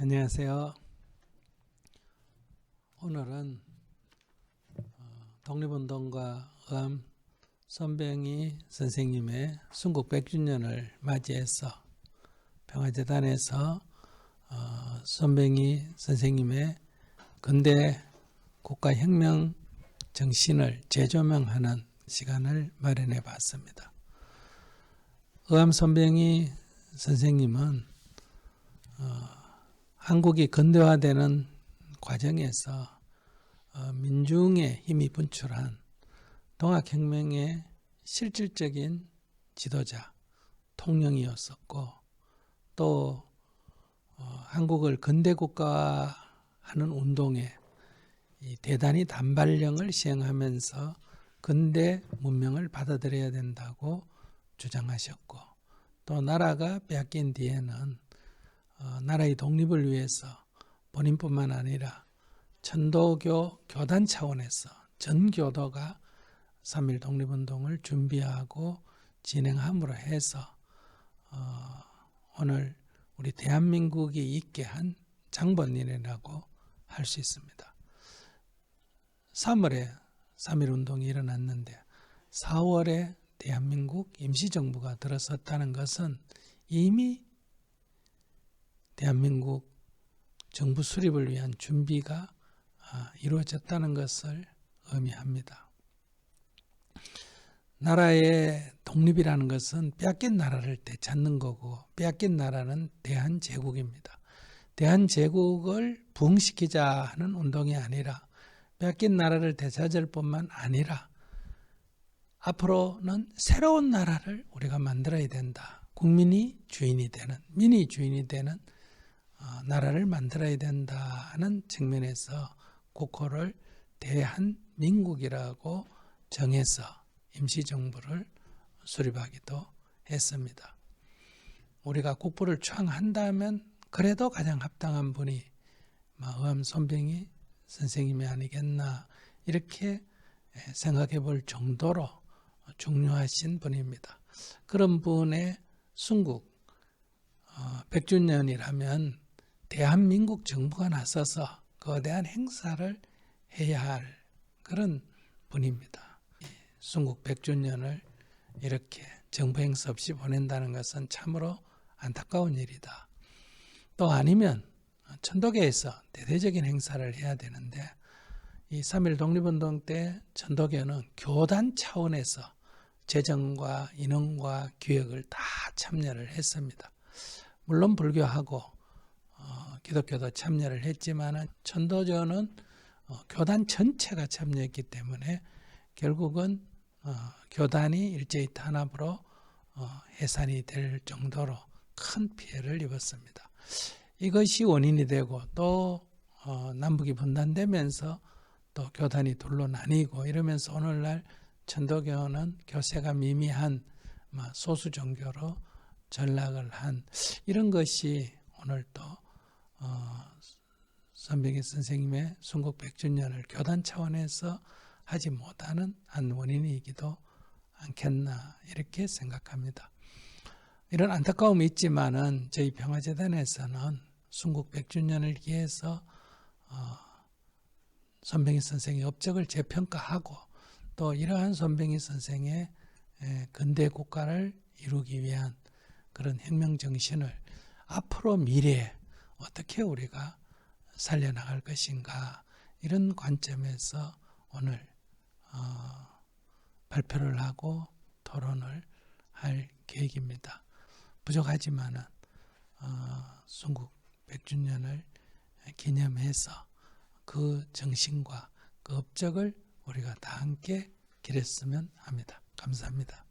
안녕하세요. 오늘은 어, 독립운동가 의암 손병희 선생님의 순국 100주년을 맞이해서 평화재단에서 어, 손병희 선생님의 근대 국가혁명 정신을 재조명하는 시간을 마련해 봤습니다. 의암 손병희 선생님은 한국이 근대화되는 과정에서 어, 민중의 힘이 분출한 동학혁명의 실질적인 지도자, 통령이었었고 또 어, 한국을 근대국가화하는 운동에 이 대단히 단발령을 시행하면서 근대 문명을 받아들여야 된다고 주장하셨고 또 나라가 빼앗긴 뒤에는 어, 나라의 독립을 위해서 본인뿐만 아니라 천도교 교단 차원에서 전 교도가 3.1 독립운동을 준비하고 진행함으로 해서 어, 오늘 우리 대한민국이 있게 한 장본인이라고 할 수 있습니다. 3월에 3.1 운동이 일어났는데 4월에 대한민국 임시정부가 들어섰다는 것은 이미 대한민국 정부 수립을 위한 준비가 아, 이루어졌다는 것을 의미합니다. 나라의 독립이라는 것은 빼앗긴 나라를 되찾는 거고 빼앗긴 나라는 대한제국입니다. 대한제국을 부흥시키자 하는 운동이 아니라 빼앗긴 나라를 되찾을 뿐만 아니라 앞으로는 새로운 나라를 우리가 만들어야 된다. 국민이 주인이 되는, 민이 주인이 되는 어, 나라를 만들어야 된다는 측면에서 국호를 대한민국이라고 정해서 임시정부를 수립하기도 했습니다. 우리가 국부를 창한다면 그래도 가장 합당한 분이 의암 손병희 선생님이 아니겠나 이렇게 생각해 볼 정도로 중요하신 분입니다. 그런 분의 순국 100주년이라면 대한민국 정부가 나서서 거대한 행사를 해야 할 그런 분입니다. 순국 100주년을 이렇게 정부 행사 없이 보낸다는 것은 참으로 안타까운 일이다. 또 아니면 천도교에서 대대적인 행사를 해야 되는데 이 3.1 독립운동 때 천도교는 교단 차원에서 재정과 인원과 기획을 다 참여를 했습니다. 물론 불교하고 어, 기독교도 참여를 했지만은 천도교는 어, 교단 전체가 참여했기 때문에 결국은 어, 교단이 일제히 탄압으로 어, 해산이 될 정도로 큰 피해를 입었습니다. 이것이 원인이 되고 또 어, 남북이 분단되면서 또 교단이 둘로 나뉘고 이러면서 오늘날 천도교는 교세가 미미한 소수 종교로 전락을 한 이런 것이 오늘 또 어, 선병희 선생님의 순국 100주년을 교단 차원에서 하지 못하는 한 원인이기도 않겠나 이렇게 생각합니다. 이런 안타까움이 있지만은 저희 평화재단에서는 순국 100주년을 위해서 어, 손병희 선생의 업적을 재평가하고 또 이러한 손병희 선생의 근대 국가를 이루기 위한 그런 혁명 정신을 앞으로 미래에 어떻게 우리가 살려나갈 것인가 이런 관점에서 오늘 어, 발표를 하고 토론을 할 계획입니다. 부족하지만은 어, 순국 100주년을 기념해서 그 정신과 그 업적을 우리가 다 함께 기렸으면 합니다. 감사합니다.